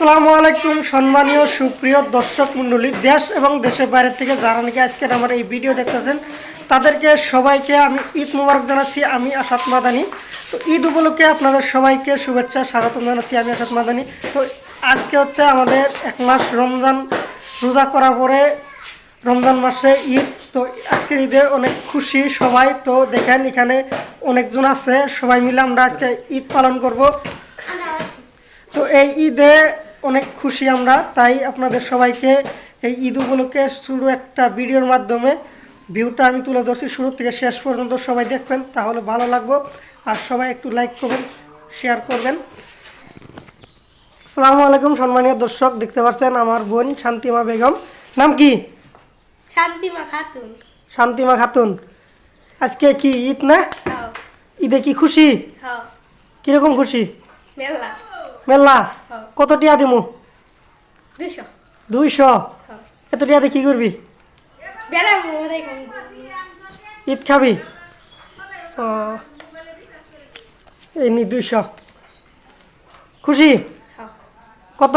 আসসালামু আলাইকুম, সম্মানীয় সুপ্রিয় দর্শক মণ্ডলী, দেশ এবং দেশের বাইরে থেকে যারা নাকি আজকের আমার এই ভিডিও দেখতেছেন, তাদেরকে সবাইকে আমি ঈদ মুবারক জানাচ্ছি, আমি আসাদ মাদানি। তো ঈদ উপলক্ষে আপনাদের সবাইকে শুভেচ্ছা, স্বাগতম জানাচ্ছি, আমি আসাদ মাদানি। তো আজকে হচ্ছে আমাদের এক মাস রমজান রোজা করার পরে রমজান মাসে ঈদ, তো আজকের ঈদে অনেক খুশি সবাই। তো দেখেন এখানে অনেকজন আছে, সবাই মিলে আমরা আজকে ঈদ পালন করব। তো এই ঈদে অনেক খুশি আমরা। তাই আপনাদের সবাইকে এই ঈদ উপলক্ষে শুরু একটা ভিডিওর মাধ্যমে ভিউটা আমি তুলে ধরছি। শুরু থেকে শেষ পর্যন্ত সবাই দেখবেন তাহলে ভালো লাগবো। আর সবাই একটু লাইক করবেন শেয়ার করবেন। আসসালামু আলাইকুম সম্মানীয় দর্শক দেখতে পাচ্ছেন আমার বোন শান্তিমা বেগম। নাম কি? শান্তিমা খাতুন। শান্তিমা খাতুন। আজকে কি ঈদ না? ঈদে কি খুশি? হাও কীরকম খুশি? মেলা। মেলা। কত টিয়া দিমু? দুশো দুইশো? এত টিয়াতে কি করবি? ঈদ খাবি? ও এই নি দুইশো। খুশি? কত?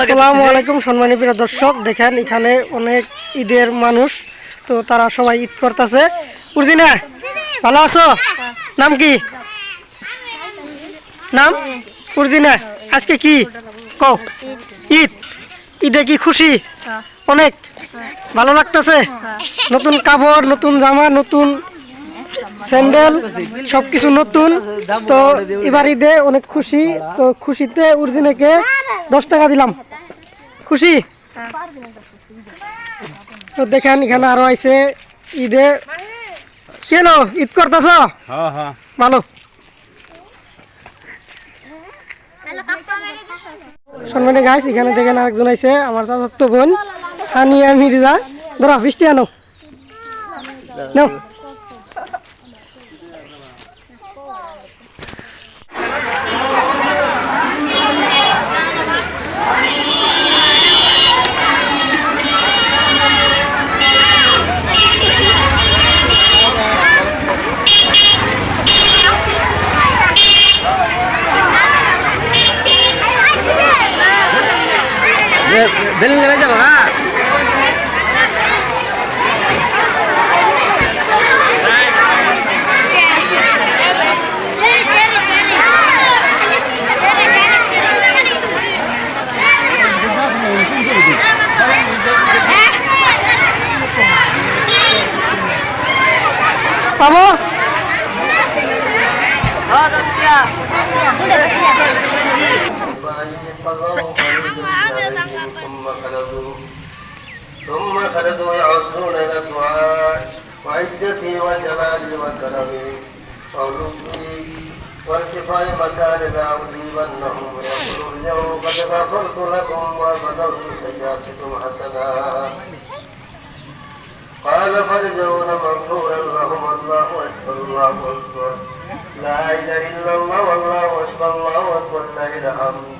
আসসালামু আলাইকুম সম্মানী প্রিয় দর্শক দেখেন এখানে অনেক ঈদের মানুষ তো তারা সবাই ঈদ করতেছে। বুঝি না ভালো আছো? নাম কি? নাম? উর্জিনা। আজকে কি? কও। ঈদ। ঈদে কি খুশি? অনেক। ভালো লাগতেছে? নতুন কাপড়, নতুন জামা, নতুন স্যান্ডেল, সবকিছু নতুন। তো এবার ঈদে অনেক খুশি। তো খুশিতে উর্জিনাকে দশ টাকা দিলাম। খুশি? তো দেখেন, এখানে আরও আইছে ঈদে কেন? ঈদ করতেছ? হ্যাঁ হ্যাঁ। ভালো। সম্মানে গাইস এখানে দেখেন আরেকজন আইছে আমার চাচাতো বোন সানিয়া মির্জা। ধরো বৃষ্টি আনো। নাও দিন গেলে যাব ثم خلدوا ثم خلدوا يعودون إلى الدعاء وعزتي وجلالي وكرمي ولطفي وارتفاع مكان لا اصيبنهم ويقول اليوم قد غفرت لكم وبدرت سيئاتكم حسنا قال فارجعون مغفورا لهم الله أكبر الله أكبر لا إله الا الله والله اكبر الله اكبر إلا الله.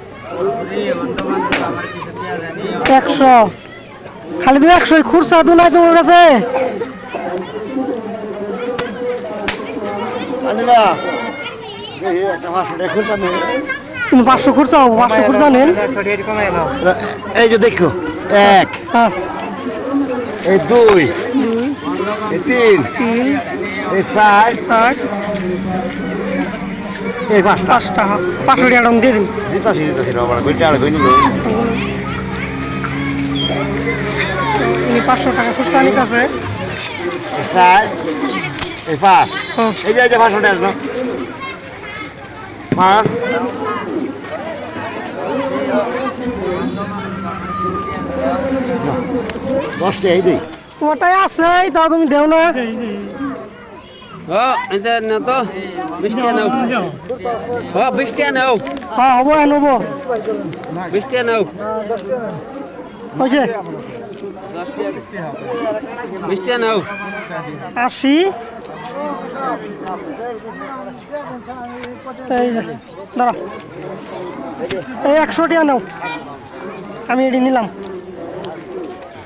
একশো। খালি তুই একশো খুরসা দু নাই তোমার কাছে। পাঁচশো খুরসা হব পাঁচশো খুরসা নেন এই যে দেখো এক হ্যাঁ। এই দুই এই তিন এই চার ষাট। এই পাঁচটা। পাঁচটা হ্যাঁ। পাঁচশো টাকা দাম দিয়ে দিন। দিতাছি দিতাছি পাঁচশো টাকা খুচরা নিতে আছে। চার এই পাঁচ। এই যে যে পাঁচশো টাকা আসলো। পাঁচ। দশটা এই দিই। তোমারটাই আছে তাও তুমি দেও না। এটা না তো বিশ টাকা নাও। ও বিশ টাকা নাও। হ্যাঁ হব হ্যাঁ নেব বিশ টাকা নাও। হয়েছে বিশ টাকা নাও। আশি। দাঁড়া। এই একশো টাকা নাও। আমি এটি নিলাম।